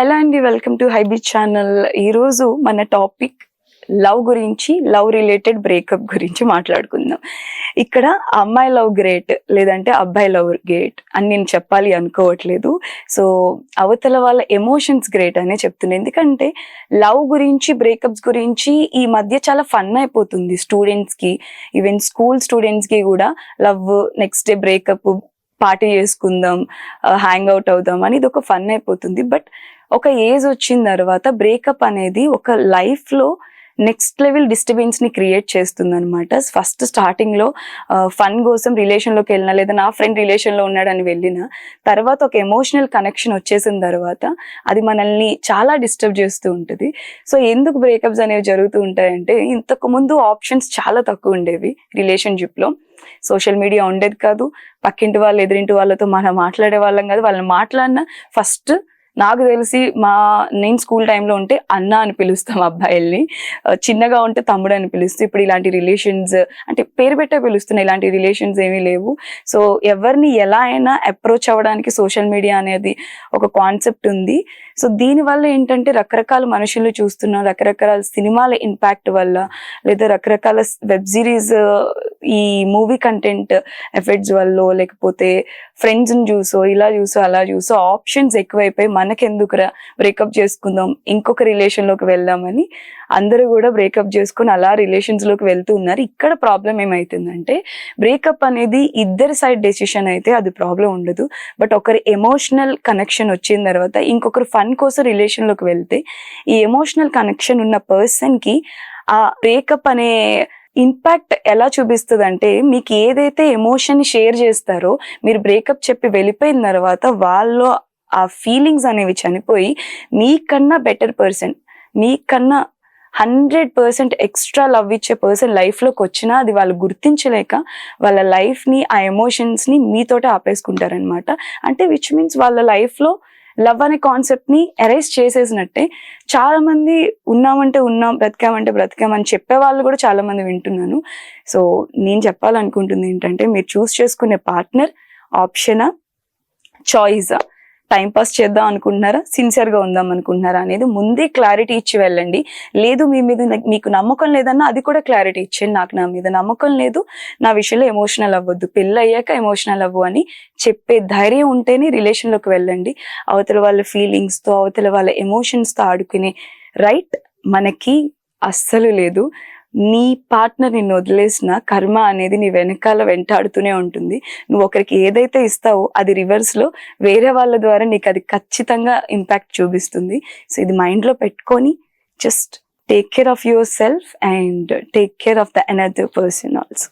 Hello అండి welcome to Hibi channel ఈరోజు మన టాపిక్ లవ్ గురించి లవ్ రిలేటెడ్ బ్రేకప్ గురించి మాట్లాడుకుందాం. ఇక్కడ అమ్మాయి లవ్ గ్రేట్ లేదంటే అబ్బాయి లవ్ గ్రేట్ అని నేను చెప్పాలి అనుకోవట్లేదు. సో అవతల వాళ్ళ ఎమోషన్స్ గ్రేట్ అనే చెప్తున్నాను ఎందుకంటే లవ్ గురించి బ్రేకప్స్ గురించి ఈ మధ్య చాలా ఫన్ అయిపోతుంది స్టూడెంట్స్కి ఈవెన్ స్కూల్ స్టూడెంట్స్కి కూడా love next day breakup party చేసుకుందాం uh, హ్యాంగ్ అవుట్ అవుదాం అని ఇది ఒక ఫన్ అయిపోతుంది. బట్ ఒక ఏజ్ వచ్చిన తర్వాత బ్రేకప్ అనేది ఒక లైఫ్లో నెక్స్ట్ లెవెల్ డిస్టర్బెన్స్ని క్రియేట్ చేస్తుంది అనమాట ఫస్ట్ స్టార్టింగ్లో ఫన్ కోసం రిలేషన్లోకి వెళ్ళినా లేదా నా ఫ్రెండ్ రిలేషన్లో ఉన్నాడని వెళ్ళిన తర్వాత ఒక ఎమోషనల్ కనెక్షన్ వచ్చేసిన తర్వాత అది మనల్ని చాలా డిస్టర్బ్ చేస్తూ ఉంటుంది. సో ఎందుకు బ్రేకప్స్ అనేవి జరుగుతూ ఉంటాయంటే ఇంతకు ముందు ఆప్షన్స్ చాలా తక్కువ ఉండేవి రిలేషన్షిప్లో. సోషల్ మీడియా ఉండేది కాదు. పక్కింటి వాళ్ళు ఎదురింటి వాళ్ళతో మనం మాట్లాడే వాళ్ళం కాదు. వాళ్ళని మాట్లాడినా ఫస్ట్ నాకు తెలిసి మా నేను స్కూల్ టైంలో ఉంటే అన్న అని పిలుస్తాం అబ్బాయిల్ని. చిన్నగా ఉంటే తమ్ముడు అని పిలుస్తూ ఇప్పుడు ఇలాంటి రిలేషన్స్ అంటే పేరు పెట్టే పిలుస్తున్నాయి ఇలాంటి రిలేషన్స్ ఏమీ లేవు. సో ఎవరిని ఎలా అయినా అప్రోచ్ అవ్వడానికి సోషల్ మీడియా అనేది ఒక కాన్సెప్ట్ ఉంది. సో దీని వల్ల ఏంటంటే రకరకాల మనుషులు చూస్తున్నాం రకరకాల సినిమాల ఇంపాక్ట్ వల్ల లేదా రకరకాల వెబ్ సిరీస్ ఈ మూవీ కంటెంట్ ఎఫెక్ట్స్ వల్ల లేకపోతే ఫ్రెండ్స్ని చూసో ఇలా చూసో అలా చూసో ఆప్షన్స్ ఎక్కువైపోయి మనకెందుకురా బ్రేకప్ చేసుకుందాం ఇంకొక రిలేషన్లోకి వెళ్దామని అందరూ కూడా బ్రేకప్ చేసుకుని అలా రిలేషన్స్లోకి వెళ్తూ ఉన్నారు. ఇక్కడ ప్రాబ్లం ఏమైతుందంటే బ్రేకప్ అనేది ఇద్దరి సైడ్ డెసిషన్ అయితే అది ప్రాబ్లం ఉండదు. బట్ ఒకరి ఎమోషనల్ కనెక్షన్ వచ్చిన తర్వాత ఇంకొకరు ఫన్ కోసం రిలేషన్లోకి వెళ్తే ఈ ఎమోషనల్ కనెక్షన్ ఉన్న పర్సన్కి ఆ బ్రేకప్ అనే ఇంపాక్ట్ ఎలా చూపిస్తుంది అంటే మీకు ఏదైతే ఎమోషన్ షేర్ చేస్తారో మీరు బ్రేకప్ చెప్పి వెళ్ళిపోయిన తర్వాత వాళ్ళు ఆ ఫీలింగ్స్ అనేవి చనిపోయి మీకన్నా బెటర్ పర్సన్ మీకన్నా హండ్రెడ్ పర్సెంట్ ఎక్స్ట్రా లవ్ ఇచ్చే పర్సన్ లైఫ్లోకి వచ్చినా అది వాళ్ళు గుర్తించలేక వాళ్ళ లైఫ్ని ఆ ఎమోషన్స్ని మీతోటే ఆపేసుకుంటారనమాట అంటే విచ్ మీన్స్ వాళ్ళ లైఫ్లో లవ్ అనే కాన్సెప్ట్ని ఎరైజ్ చేసేసినట్టే చాలా మంది ఉన్నామంటే ఉన్నాం బ్రతికామంటే బ్రతికామని చెప్పే వాళ్ళు కూడా చాలా మంది వింటున్నాను. సో నేను చెప్పాలనుకుంటుంది ఏంటంటే మీరు చూస్ చేసుకునే పార్ట్నర్ ఆప్షనా చాయిసా టైం పాస్ చేద్దాం అనుకుంటున్నారా? సిన్సియర్గా ఉందాం అనుకుంటున్నారా అనేది ముందే క్లారిటీ ఇచ్చి వెళ్ళండి. లేదు మీ మీద మీకు నమ్మకం లేదన్నా అది కూడా క్లారిటీ ఇచ్చేయండి. నాకు నా మీద నమ్మకం లేదు. నా విషయంలో ఎమోషనల్ అవ్వద్దు. పెళ్ళి అయ్యాక ఎమోషనల్ అవ్వు అని చెప్పే ధైర్యం ఉంటేనే రిలేషన్లోకి వెళ్ళండి. అవతల వాళ్ళ ఫీలింగ్స్తో అవతల వాళ్ళ ఎమోషన్స్తో ఆడుకునే రైట్ మనకి అస్సలు లేదు. నీ పార్ట్నర్ నిన్ను వదిలేసిన కర్మ అనేది నీ వెనకాల వెంటాడుతూనే ఉంటుంది. నువ్వు ఒకరికి ఏదైతే ఇస్తావో అది రివర్స్లో వేరే వాళ్ళ ద్వారా నీకు అది ఖచ్చితంగా ఇంపాక్ట్ చూపిస్తుంది. సో ఇది మైండ్లో పెట్టుకొని just take care of yourself and take care of the another person also